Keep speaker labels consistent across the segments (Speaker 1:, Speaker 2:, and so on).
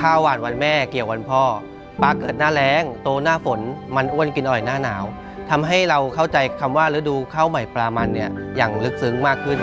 Speaker 1: ข้าวหวานวันแม่เกี่ยววันพ่อปลาเกิดหน้าแล้ง โตหน้าฝน มันอ้วนกินอ่อยหน้าหนาวทำให้เราเข้าใจคำว่าฤดูข้าวใหม่ปลามันเนี่ยอย่างลึกซึ้งมากขึ้น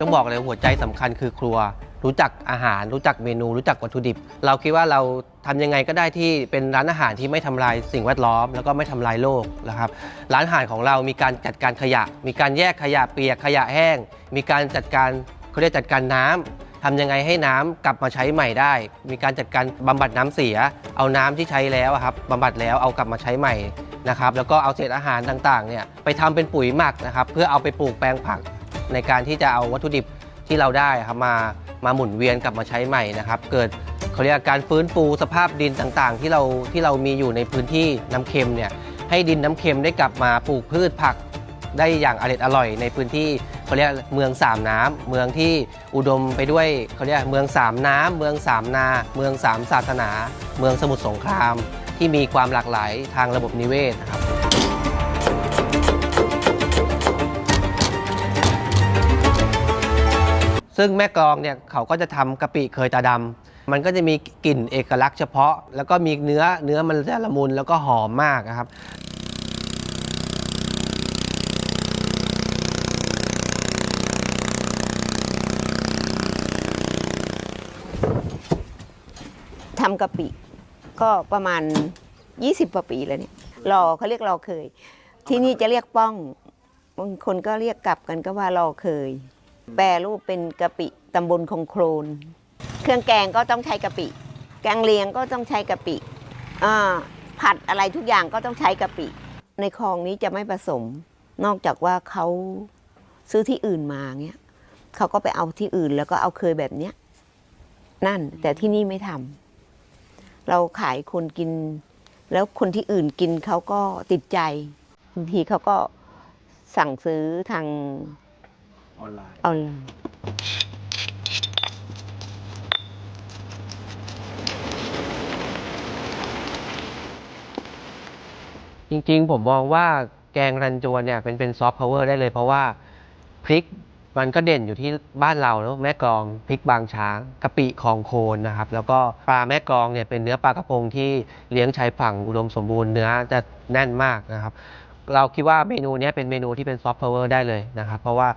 Speaker 1: ต้องบอกเลยหัวใจสำคัญคือครัว รู้จักอาหาร รู้จักเมนู รู้จักวัตถุดิบ เราคิดว่าเราทำยังไงก็ได้ที่เป็นร้านอาหารที่ไม่ทำลายสิ่งแวดล้อม แล้วก็ไม่ทำลายโลกนะครับ ร้านอาหารของเรามีการจัดการขยะ มีการแยกขยะเปียกขยะแห้ง มีการจัดการเขาเรียกจัดการน้ำ ทำยังไงให้น้ำกลับมาใช้ใหม่ได้ มีการจัดการบำบัดน้ำเสีย เอาน้ำที่ใช้แล้วครับบำบัดแล้วเอากลับมาใช้ใหม่นะครับ แล้วก็เอาเศษอาหารต่างๆเนี่ยไปทำเป็นปุ๋ยหมักนะครับ เพื่อเอาไปปลูกแปลงผัก ในการที่จะเอาวัตถุดิบที่เราได้ครับมามาหมุนเวียนกลับมาใช้ใหม่นะครับ เกิดเขาเรียกการฟื้นฟูสภาพดินต่างๆ ที่เราที่เรามีอยู่ในพื้นที่น้ำเค็มเนี่ยให้ดินน้ำเค็มได้กลับมาปลูกพืชผัก ได้อย่างอร่อยอร่อยในพื้นที่เขาเรียกเมืองสามน้ำเมืองที่อุดมไปด้วยเขาเรียกเมืองสามน้ำเมืองสามนา เมืองสามศาสนา เมืองสมุทรสงคราม ที่มีความหลากหลายทางระบบนิเวศนะครับซึ่งแม่กลองเนี่ยเขาก็จะทำกะปิเคยตาดำมันก็จะมีกลิ่นเอกลักษณ์เฉพาะ แล้วก็มีเนื้อเนื้อมันจะละมุนแล้วก็หอมมากนะครับ
Speaker 2: ทำกะปิ ก็ประมาณ 20กว่าปีแล้วเนี่ยรอเขาเรียกรอเคย ที่นี่จะเรียกป้องบางคนก็เรียกกลับกันก็ว่ารอเคย แปรรูปเป็นกะปิตำบลคงโครนเครื่องแกงก็ต้องใช้กะปิ แกงเลียงก็ต้องใช้กะปิผัดอะไรทุกอย่างก็ต้องใช้กะปิ ในคลองนี้จะไม่ผสม นอกจากว่าเขาซื้อที่อื่นมาเงี้ยเขาก็ไปเอาที่อื่นแล้วก็เอาเคยแบบเนี้ยนั่นแต่ที่นี่ไม่ทำ เราขายคนกิน แล้วคนที่อื่นกินเขาก็ติดใจบางทีเขาก็สั่งซื้อทาง
Speaker 1: ออนไลน์
Speaker 2: ออนไลน์
Speaker 1: จริงๆ ผมมองว่าแกงรันจวนเนี่ยเป็นเป็นซอฟต์พาวเวอร์ได้เลยเพราะว่าพริก มันก็เด่นอยู่ที่บ้านเราเนอะแม่กลองพริกบางช้างกะปิของโคนนะครับแล้วก็ปลาแม่กลองเนี่ยเป็นเนื้อปลากระพงที่เลี้ยงชายฝั่งอุดมสมบูรณ์เนื้อจะแน่นมากนะครับ เราคิดว่าเมนูนี้เป็นเมนูที่เป็นซอฟต์พาวเวอร์ได้เลยนะครับ เพราะว่า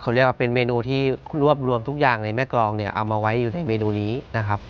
Speaker 1: เขาเรียกว่าเป็นเมนูที่รวบรวมทุกอย่างในแม่กลองเนี่ยเอามาไว้อยู่ในเมนูนี้นะครับ